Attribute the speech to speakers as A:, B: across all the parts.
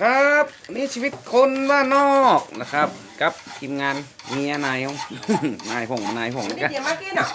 A: ครับนี่ชีวิตคนบ้านนอกนะครับกับทีมงานเมียนายของนายผงนายผง
B: นี่
A: นะ
B: เดี๋ยวมากินอะ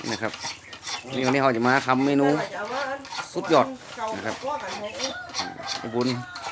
A: นี่นะครับนี่วันนี้เราจะมาทำเมนูสุดยอดนะครับไอ้บุญ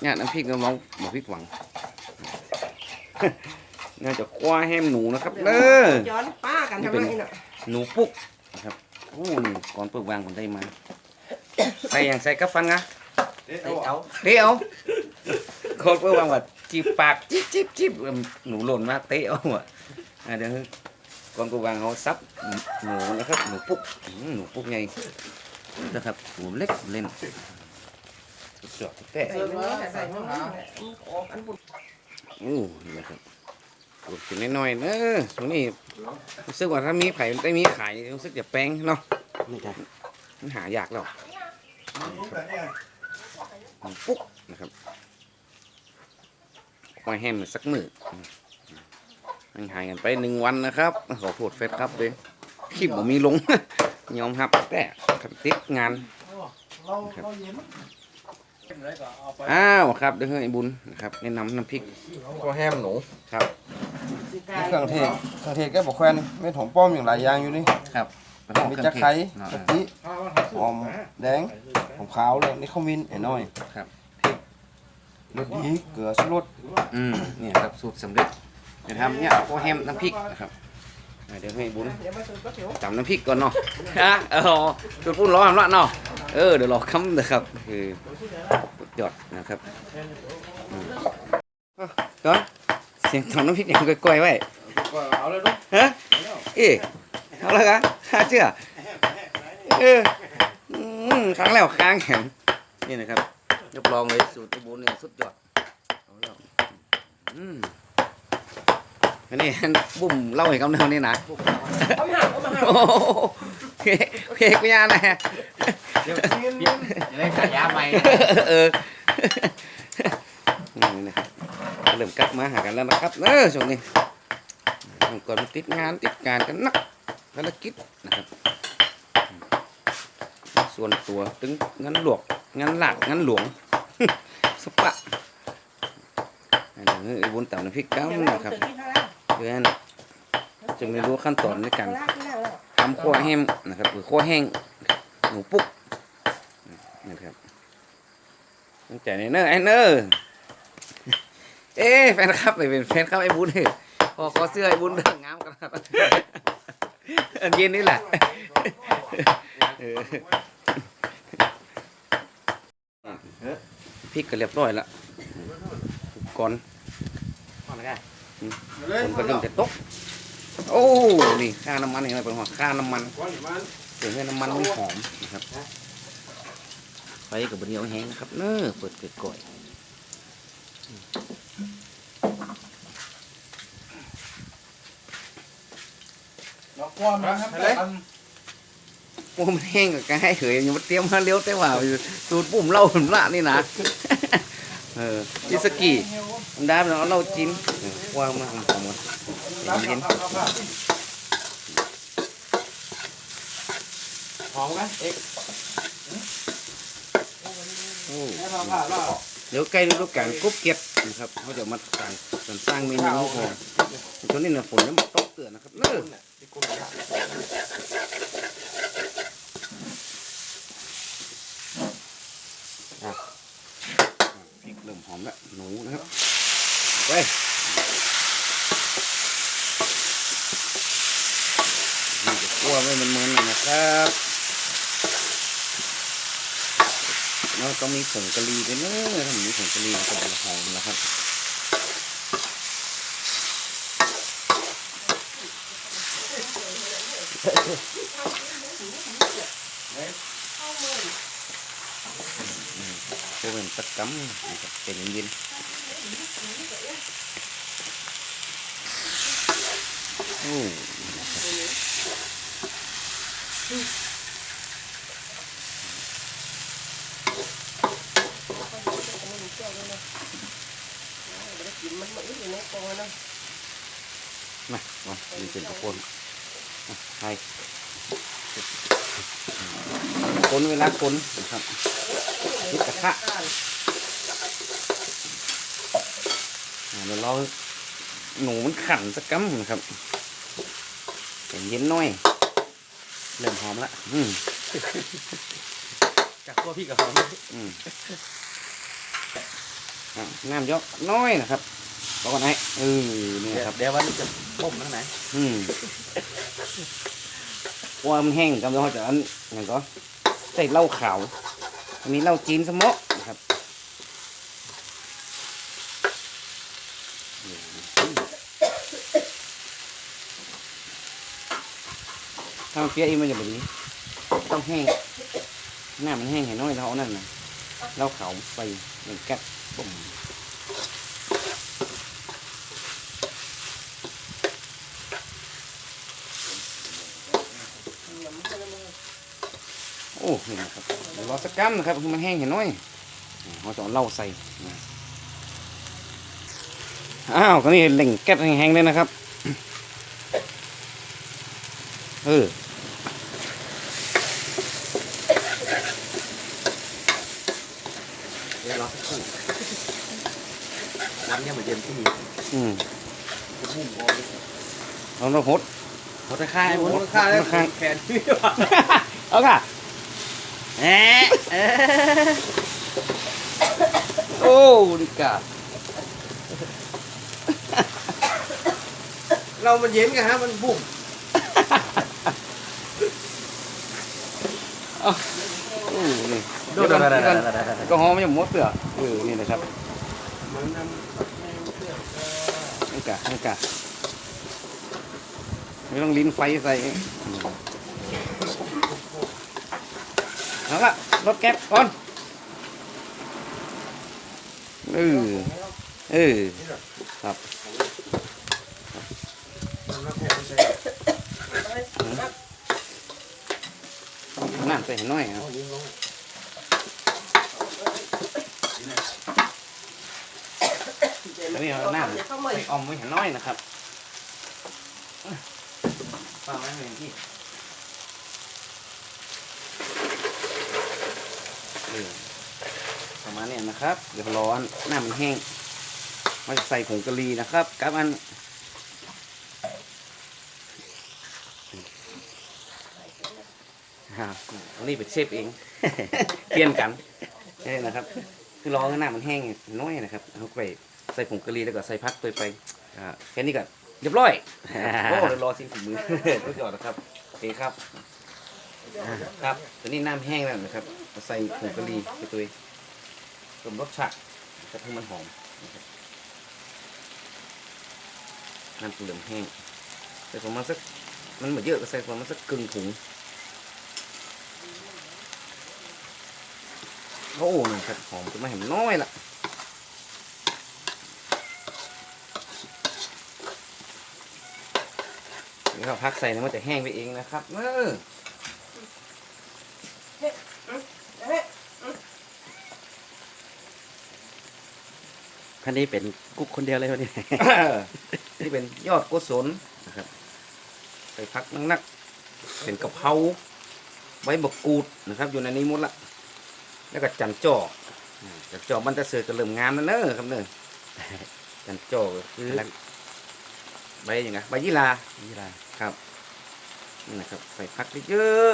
A: เนี่ยน้ำพริกน้ำร้องหมูพริกหวังน่าจะคว้าแฮมหนูนะครับเด้อ
B: ย้อนป้ากันทำไมน่ะ
A: หนูปุ๊กนะครับโอ้นี่ก่อนเปิดวางผมได้มาใส่อย่างใส่กับฟันงะ
C: เอา
A: เตะเอาคนเปิดวางว่าจีบปากจิ๊บจิ๊บจิ๊บหนูหล่นมาเตะเอาอะอะเดี๋ยวก่อนเปิดวางเขาซับหนูนะครับหนูปุ๊กหนูปุ๊กไงนะครับหนูเล็กเล่นสุดยอดแต่
B: ใส่เนื้อใส่เนื้ออันบุญ
A: โอ้นี่นะครับปลูกกินน้อยๆเนอะช่วงนี้รู้สึกว่าถ้ามีไผ่ได้มีขายรู้สึกจะแป้งเนาะ
C: นี่ครับ
A: มันหายากแล้วปุ๊กนะครับ ควายแฮมสักมือมันหายกันไปหนึ่งวันนะครับ ขอโทษเฟซครับเลยคลิปผมมีลงยอมครับแต่ครับติดงาน
C: เราเราเย็น
A: อ้าวครับเดี๋ยวให้บุญนะครับแนะนำน้ำพริก
C: ก็แฮมหนู
A: ครับ
C: เครื่องเทศเครื่องเทศก็บอกแควนเม็ดหอมป้อมอย่างหลายอย่างอยู่นี่
A: ครับ
C: มีจะไคร้กะทิหอมแดงหอมขาวเลยนี่ข้าวมินไอ้น้อย
A: ครับ
C: เลือดดีเกลือชูรส
A: อืมเนี่ยครับสูตรสำเร็จเดี๋ยวทำเนี่ยโคแฮมน้ำพริกนะครับอ่าเดี๋ยวให้บุญ
B: เดี๋ยวมาซื้อก๋วยเตี๋ยว
A: จำน้ำพริกก่อนเนาะฮะเออจุดพูดร้อนละเนาะเออเดี๋ยวรอคำนะครับคือสุดยอดนะครับอืมเอ้าก่อนเสียงทำน้ำพริกอย่างก้อยๆไว้
C: เอาเลยลูก
A: ฮะเอ๊ะเอาละกันข้าเชื่อเอออืมครั้งแล้วค้างแข็งนี่นะครับ รับรองเลยสูตรไอ้บุญเนี่ยสุดยอดเอาแล้วอืมอันนี้บุ่มเล่าให้คำเดียวนี่นะ
B: เอามาเอามา
A: โอ้โหเพกเพกไม่ยานนะ
C: เดี๋ยวกินอย่าได้ขายยาใหม่
A: เออนี่นะครับก็เริ่มกลับมาหากันแล้วนะครับเออช่วงนี้ก่อนมาติดงานติดการกันนักภารกิจนะครับ ส่วนตัวถึงงานหลวกงานหลักงานหลวง สปะอันนี้ไอ้บุญเต่าน้ำพริกกัมนะครับเพื่อนจะไม่รู้ขั้นตอนในการทำขั้วแห้งนะครับหรือขั้วแห้งหนูปุ๊กนะครับตั้งใจในเนอร์ไอเนอร์เอ๊ะแฟนคลับไปเป็นแฟนคลับไอ้บุญเฮ้ยพอขอเสื้อไอ้บุญเรื่องงามกันครับอันเย็นนี่แหละเออ พริกก็เรียบร้อยละก่อนก่อนละกันผมก็เริ่มจะตกโอ้นี่ค่าน้ำมันเห็นไหมเป็นหัวค่าน้ำมันเดี๋ยวให้น้ำมันมันหอมนะครับไฟกับบะเหนียวแห้งนะครับเน้อเปิดเกิดก่อย
C: เราความนะครับ เลย
A: โอ้มันแห้งกับกายเขยยังมาเตรียมมาเลี้ยวแต่ว่าอยู่สูตรปุ่มเหล้าผมละนี่นะเออยิสกี้มันได้เนาะเหล้าจีนเออว่างมากหอมหมดเย็น
C: หอมไหมเอ็ก
A: ๆโอ้
C: ให้เราผ่าเรา
A: เดี๋ยวใกล้ฤดูกาลกบเก็บนะครับเขาจะมาการสร้างเมนูพอช่วงนี้เนี่ยฝนจะมาตกเตือนนะครับเน้อพริกเริ่ มหอมแล้วหนูนะครับไปนี่จะคั่วไม่มันมันๆนะครับแล้วต้องมีผงกะหรี่ด้วยนะถ้ามีผงกะหรี่ก็จะหอมแล้วครับพ วกเป็นตะกัมนะครับเป็นเย็นโอ้
B: กินมันมาอึดอยู่ในกองนะ
A: มามามีเป็นตะคนใช่คนเวลาคนนะครับพริกกระทะ อ่า เดี๋ยวรอหนูมันขันสักกัมนะครับใจเย็นหน่อย เริ่มหอมละอืม
D: จากตัวพี่กับเขา
A: อืมอะน้ำเยอะน้อยนะครับบอกก่อนให้เออนี่นะครับ
D: เดี๋ยววันนี้จะต้มนั่นไหน
A: อืมว่ามันแห้งกำลังเขาจะอันอย่างก็ใส่เหล้าขาวอันนี้เหล้าจีนสมะนะครับ ถ้ามันเปียกอีกมันจะแบบนี้ ต้องแห้งหน้ามันแห้งเห็นน้อยแล้วเอานั่นนะเหล้าขาวใส่หนึ่งแก๊สปุ่มโอ้นี่นะครับเดี๋ยวรอสักกัมนะครับคือมันแห้งเห็นน้อยเราจะเอาเหล้าใส่นะอ้าวก็นี่เล่งแก๊สแห้งๆเลยนะครับ เออ
D: เดี๋ยวรอสัก ครู่น้ำเนี่ยเหมือนเดิมที่มี
A: อืม
D: มุ่งบอล
A: เราเราหด
D: เขาจะฆ่าไอ้หมด
A: หด
D: ฆ่าได้
A: หดข้าง
D: แขนพี่ว่ะ
A: เอาค่ะแหมเอ้ยโอ้ดิกา
D: เรามันเย็นกันฮะมันบุ่ม ดดโดดโดดโดดโดดโดด
A: ก็หอมไม่หมดเสือเออนี่นะครับนี่กะนี่กะไม่ต้องลิ้นไฟใส่เอาละรถแก๊ปก่อนเออเออครับน้ำใส่ให้หน่อยครับ แล้วนี่เอาน้ำ
B: เข้า
A: ใส่ออมไว้ห้หน้อยนะครับฟังไว้หนึ่งที่ประมาณนี้นะครับ เดี๋ยวรออันหน้ามันแห้งมาใส่ผงกะหรี่นะครับกับอันฮะอันนี้เป็นเชฟเอง เปลี่ยนกันนี่นะครับ คือรอให้หน้ามันแห้งน้อยนะครับเอาไป ส่ผงกะหรี่แล้วก็ใส่พักตัวไปอ่าแค่นี้ก็เรียบร้อยโอ้เดี๋ยวรอชิมฝีมือสุดยอดนะครับโอเคครับ ครับตอนนี้น้ำแห้งแล้วนะครับใส่ผงกะหรี่ไปตัวสมรสชาติจะให้มันหอมนะครับน้ำเหลืองแห้งใส่ประมาณสักมันเหมือนเยอะก็ใส่ประมาณสักกึ่งถุงโอ้นะครับหอมจะไม่เห็นน้อยละ นี่เราพักใส่แล้วมันจะแห้งไปเองนะครับเออ
D: คันนี้เป็นกุ๊กคนเดียวเลยวันนี้
A: นี่เป็นยอดกุศลนะครับใส่พักนักๆเป็นกะเพราใบมะกรูดนะครับ อยู่ในนี้หมดละแล้วก็จันจ่ออ่าจันจ่อมันจะเสือจะเริ่มงามแล้วเนอะครับเนอะจันจ่อกคือใบยังไงใบยี่ลา
D: นี่ละ
A: ครับนี่นะครับใส่พักเยอะ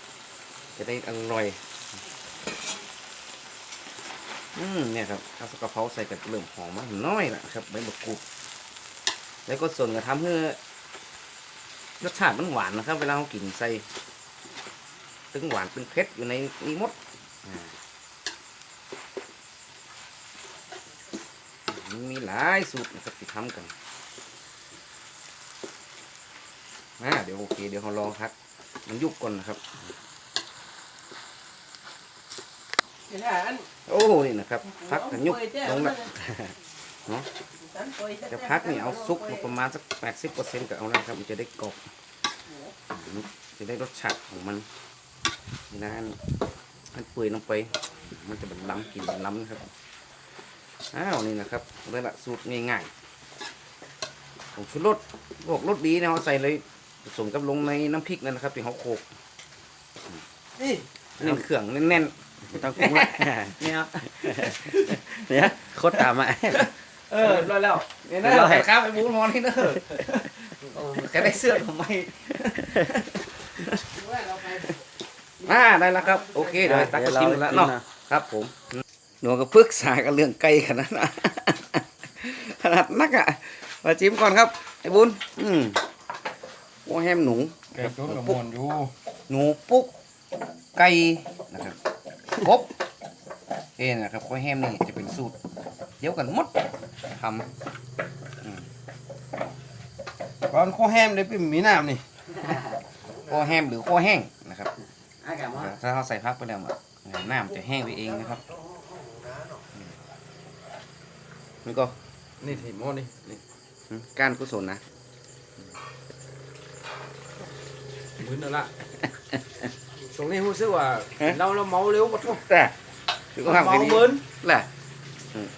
A: ๆจะได้อร่อย อืมเนี่ยครับข้าวสกะเพราใส่กับเริ่มหอมมากน้อยละครับใบมะกรูดแล้วก็ส่วนก็ทำให้รสชาติมันหวานนะครับ เวลาเรากินใส่ตึงหวานตึงเผ็ดอยู่ในนี้มดอ่ามันมีหลายสูตรนะครับที่ทำกัน อ่าเดี๋ยวโอเค เดี๋ยวเราลองพัก มันยุบก่อนนะครับ
B: เดี๋ยวอัน
A: โอ้นี่นะครับพักกันยุบลงละจะพักนี่เอาซุกมาประมาณสักแปดสิบเปอร์เซ็นต์ก็เอานะครับ มันจะได้กรอบอืมจะได้รสชาติของมันนี่นะอันอันเปื่อยลงไป มันจะเป็นล้ำกลินเป็นล้ำนะครับอ้าวนี่นะครับนี่แหละสูตรง่ายๆของชุดรสพวกรสดีนะเอาใส่เลยผ สมกับลงในน้ำพริกนั่นนะครับที่เขาโขลก
D: นี่
A: เน้นเครื่องแน่น
D: ไม่ต้องปรุงละ
A: ๆเนี่ย
D: เนี่ยโคตรตามอะ
A: ค
B: เออรอดแล้ว
A: เนี่ยนะใส่ข้าวไปบูนมอนนี่เนอะโอ้แกได้เสื้อทำไมอ่าได้แล้วครับ โอเคเดี๋ยวตักกระจิ้มกันแล้วเนาะครับ ผมหนูก็ปรึกษากันเรื่องไก่ขนาดนั้นขนาดนักอะมาจิ้มก่อนครับไอ้บุญอืม โอ้แฮมหนู
C: ไก่ต้นกับมอนอยู่
A: หนูปุ๊กไก่นะครับครบเอ็นะครับข้าวแฮมนี่จะเป็นสูตร เดียวกันหมดทำ
C: ก่อนข้อแฮมได้เป็นมีน้ำนี่
A: ข้าวแฮมหรือข้าวแห้งนะครับ
D: อากาศว่า
A: ถ้าเราใส่พักไปแล้วอะน้ำจะแห้งไปเองนะครับนี่ก็
C: นี่ถิ่นมอนี่นี่
A: อืมการกุศลนะ
B: มึนแล้วล่ะตรงนี้รู้สึกว่าเราเราเมาเร็วหมดทุก
A: แต่ถือว่า
B: เมา
A: เป็น
B: เหมือน
A: แหละอืม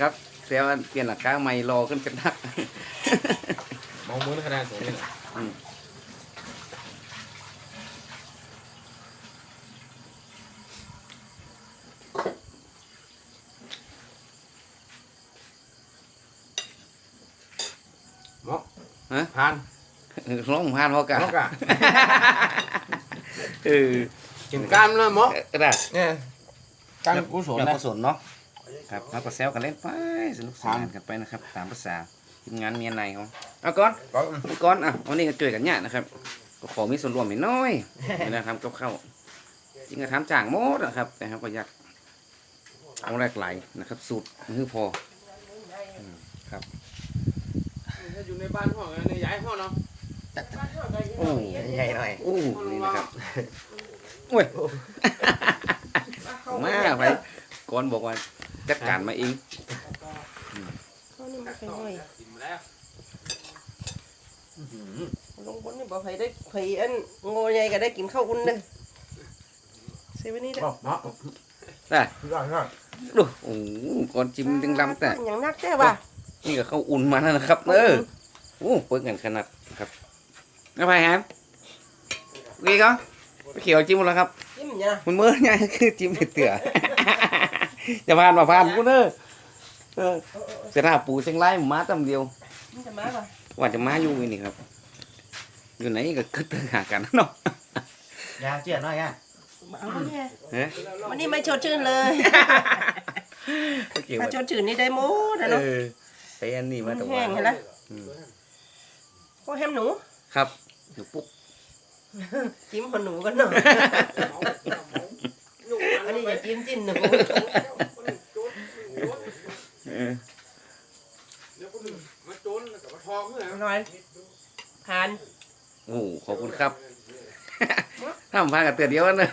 A: ครับเสียวันเปลี่ยนหลักการใหม่รอขึ้นกันนัก
B: เมาเหมือนขนาดตรงนี้
A: อืม
B: หมอผ่าน
A: ร้องผ่านพอกัน
B: หมอกะ
A: เออ
B: กินกล้ามแล้วหมอ
A: ก็ได้
B: เนี่ย
C: การกุศล
A: การ
C: นะ
A: กุศลเนาะครับเราก็แซวกันเล่นไปสนุกสนานกันไปนะครับ ตามภาษาทีมงานเมียในเขาเอาก่อน
C: ก็
A: ก่อนอะวันนี้ก็ช่วยกันเนี่ยนะครับ ก็ขอมีส่วนร่วมนิดหน้อยนะครับกับข้าวจริงก็ทำจ่างหมดนะครับ แต่ครับก็อยากเอาแรกไหลนะครับ สูตรมือพอ
B: ถ้าอยู่ในบ้านห้องในย้ายห้องเนาะ
A: โอ้
D: ใหญ่หน่อย
A: โอ้นี่นะครับโอ้ยมาไปก่อนบอกว่าจัดการมาเอง
E: เขานี่มันเป็นหน่อย
B: กินมาแล้ว
E: ลงบนนี่บอกให้ได้ไผอันโง่ใหญ่ก็ได้กินข้าวอุ่นเลยเซเว่นนี่ได้อ
B: หมอ
A: ได้
B: ได้ได้
A: ดูโอ้โหก่อนจิ้มดึงลำแต่
E: อย่างนักแท้ว่ะ
A: นี่ก็เข้าอุ่นมาแล้วนะครับ เออโอ้เปิดกันขนาดครับ น้าพายฮะวีก็ไปเขียวจิ้มหมดแล้วครับ
E: จิ้มเนี่ยนะ
A: มันเมื่อไงคือจิ้มเตือจะผ่านมาผ่านกูเนอะเออเสยหน้าปูเชียงรายมาตำเดียว
E: มันจะมาป่ะ
A: ว่าจะมาอยู่นี่ครับ อยู่ไหนก็คึดหากันเนาะ
D: ยาเจือดหน่อยอะ
E: เอาเนี่ย
A: เฮ้ย
E: วันนี้ไม่ชดชื่นเลย
A: โอเค
E: ถ้า
A: ว่า
E: ชดชื่นนี่ได้หมดนะ
A: เอ
E: เนาะ
A: อไปอันนี้มา
E: มัน
A: แต่
E: แห้
A: ว่าง
E: เห็นไหม
A: อืม
E: ก็แฮมหนู
A: ครับ เดี๋ยวปุ๊บ
E: จิ้มหัวหนูกันเนาะอันนี้อย่าจิ้มจิ้นหนู
A: เออ
B: เดี๋ยวคนอื่นมาโจนกับมาทองเลย
E: หน่อยผ่าน
A: โอ้ขอบคุณครับ ถ้าผมพากันเตือนเดียวกันเนอะ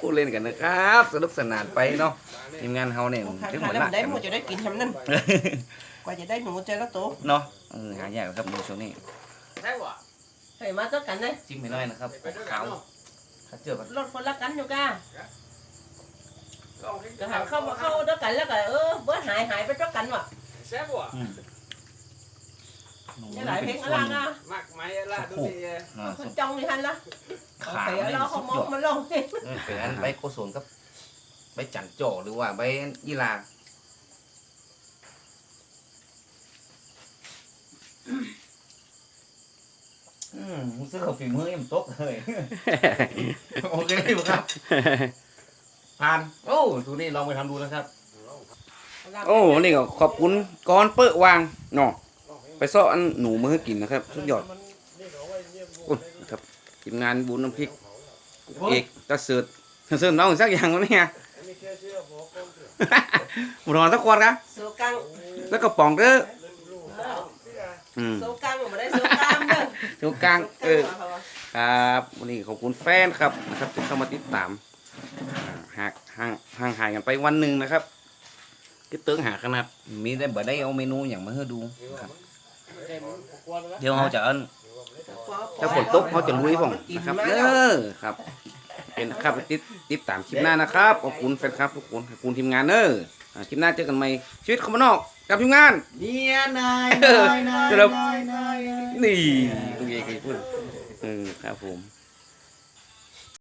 A: พูดเล่นกันนะครับ สนุกสนานไปเนาะทีมงานเฮาเนี่ย
E: ผ่าน
A: ถึง
E: ผ่า
A: หั
E: น
A: ว
E: แล้ว
A: หน้า
E: มันได้
A: กัน
E: หมดจะได้กินทำนั่นกว่าจะได้หนูเจอแล้วโต
A: เนาะเออหายากครับในช่วงนี้
B: ใช่ป่ะ
E: เฮ้ยมาเจอกันเลย
A: จิ้มไม่น้อยนะครับ
B: ไปด้วยกั
A: ขานว
B: เนาะ
A: ถ้าเจอกัน
E: รถคนละกันอยู่ก้า
B: ก็เอาให้
E: ก็หันเข้ามาเข้าด้วยกันแล้วก็เออเบิดหายหายไปด้วยกันว่ะ
B: แซ่บว่ะ
A: หนู
E: นี่หลายเพลง
A: ป็
E: อะ
A: น
E: ไร
A: คน
E: อะ
B: มากไหมล่ะดูดิ
A: อ่า
E: คุณจ้องดิฮันละเอา
A: ขาว
E: ไป
A: นี่
E: แล้วเขา
A: สุด
E: มอยง
A: อด
E: มันลง
A: เออเป็นอันใบโกศลกับใบจันโจหรือว่าใบยี่ลา อืมรู้สึกว่าฝีมือยังตกเลย โอเคครับ ผ่าน โอ้ดูนี่ลองไปทำดูนะครับ โอ้นี่ก็ขอบคุณก้อนเปิ้ลวางเนาะไปซ่ออันหนูมาให้กินนะครับ สุดยอดโอ้ยครับทีมงานบุญน้ำพริกเอกตะเสิร์ตเสิร์ตน้องสักอย่างวะเนี่ยหมูทอนสักขวดครับ
E: โซกัง
A: แล้วก็ป่องเด้อ อืม
E: โซกังไม่ได้โซกามเด้อ
A: ตรงกลางเออ ครับวันนี้ขอบคุณแฟนครับนะครับที่เข้ามาติดตามอ่าหากห่างห่างหายกันไปวันหนึ่งนะครับที่เติ้งหาขนาดมีได้บ่ได้เอาเมนูอย่างมาให้ดูนะครับเดี๋ยวเราจะเอิ้นถ้าฝนตกเขาจะลุยผมนะครับเออครับ เป็นครับติดติดตามคลิปหน้านะครับขอบคุณแฟนครับทุกคนขอบคุณทีมงานเนอะอ่าคลิปหน้าเจอกันใหม่ชีวิตคอมมานอก กับทีมงาน
D: เดียนาย
A: เออ
D: นายนาย
A: เดี๋ยวเรา
D: นายนาย
A: นี่โอเคโอเคพูดเออครับผม